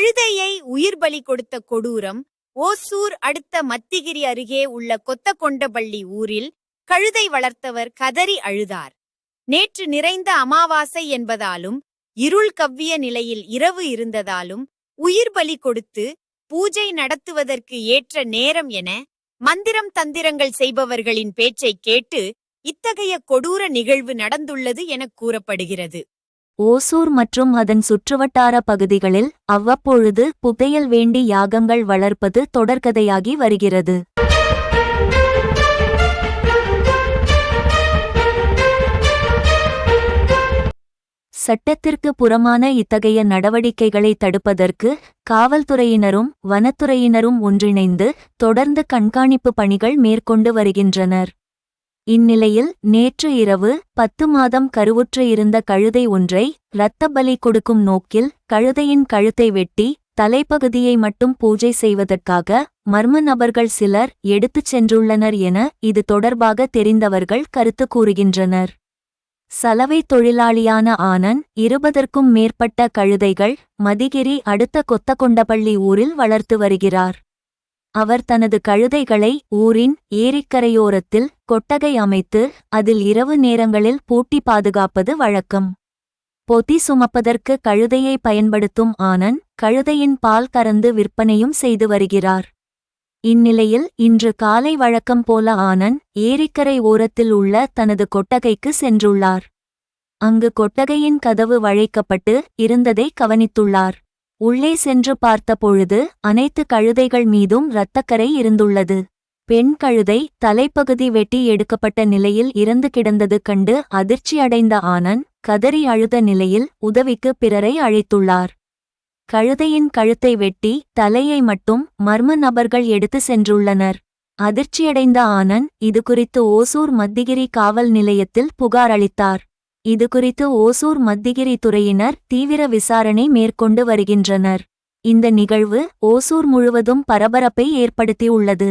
கழுதையை உயிர் பலி கொடுத்த கொடூரம் ஓசூர் அடுத்த மத்திகிரி அருகே உள்ள கொத்தகொண்டபள்ளி ஊரில் கழுதை வளர்த்தவர் கதறி அழுதார். நேற்று நிறைந்த அமாவாசை என்பதாலும் இருள் கவ்விய நிலையில் இரவு இருந்ததாலும் உயிர் பலி கொடுத்து பூஜை நடத்துவதற்கு ஏற்ற நேரம் என மந்திரம் தந்திரங்கள் செய்பவர்களின் பேச்சைக் கேட்டு இத்தகைய கொடூர நிகழ்வு நடந்துள்ளது எனக் கூறப்படுகிறது. ஓசூர் மற்றும் அதன் சுற்றுவட்டார பகுதிகளில் அவ்வப்பொழுது புதையல் வேண்டி யாகங்கள் வளர்ப்பது தொடர்கதையாகி வருகிறது. சட்டத்திற்கு புறமான இத்தகைய நடவடிக்கைகளை தடுப்பதற்கு காவல்துறையினரும் வனத்துறையினரும் ஒன்றிணைந்து தொடர்ந்து கண்காணிப்பு பணிகள் மேற்கொண்டு வருகின்றனர். இந்நிலையில் நேற்று இரவு பத்து மாதம் கருவுற்று இருந்த கழுதை ஒன்றை இரத்த பலி கொடுக்கும் நோக்கில் கழுதையின் கழுத்தை வெட்டி தலைப்பகுதியை மட்டும் பூஜை செய்வதற்காக மர்ம நபர்கள் சிலர் எடுத்துச் சென்றுள்ளனர் என இது தொடர்பாக தெரிந்தவர்கள் கருத்து கூறுகின்றனர். சலவை தொழிலாளியான ஆனந்த் இருபதற்கும் மேற்பட்ட கழுதைகள் மதிகிரி அடுத்த கொத்தகொண்டபள்ளி ஊரில் வளர்த்து வருகிறார். அவர் தனது கழுதைகளை ஊரின் ஏரிக்கரையோரத்தில் கொட்டகை அமைத்து அதில் இரவு நேரங்களில் பூட்டி பாதுகாப்பது வழக்கம். பொதி சுமப்பதற்கு கழுதையை பயன்படுத்தும் ஆனந்த் கழுதையின் பால் கறந்து விற்பனையும் செய்து வருகிறார். இந்நிலையில் இன்று காலை வழக்கம் போல ஆனந்த் ஏரிக்கரை ஓரத்தில் உள்ள தனது கொட்டகைக்கு சென்றுள்ளார். அங்கு கொட்டகையின் கதவு வழைக்கப்பட்டு இருந்ததை கவனித்துள்ளார். உள்ளே சென்று பார்த்தபொழுது அனைத்து கழுதைகள் மீதும் இரத்தக்கரை இருந்துள்ளது. பெண் கழுதை தலைப்பகுதி வெட்டி எடுக்கப்பட்ட நிலையில் இறந்து கிடந்தது கண்டு அதிர்ச்சியடைந்த ஆனந்த் கதறி அழுத நிலையில் உதவிக்கு பிறரை அழைத்துள்ளார். கழுதையின் கழுத்தை வெட்டி தலையை மட்டும் மர்ம நபர்கள் எடுத்து சென்றுள்ளனர். அதிர்ச்சியடைந்த ஆனந்த் இதுகுறித்து ஓசூர் மத்திகிரி காவல் நிலையத்தில் புகார் அளித்தார். இதுகுறித்து ஓசூர் மத்திகிரி துறையினர் தீவிர விசாரணை மேற்கொண்டு வருகின்றனர். இந்த நிகழ்வு ஓசூர் முழுவதும் பரபரப்பை ஏற்படுத்தியுள்ளது.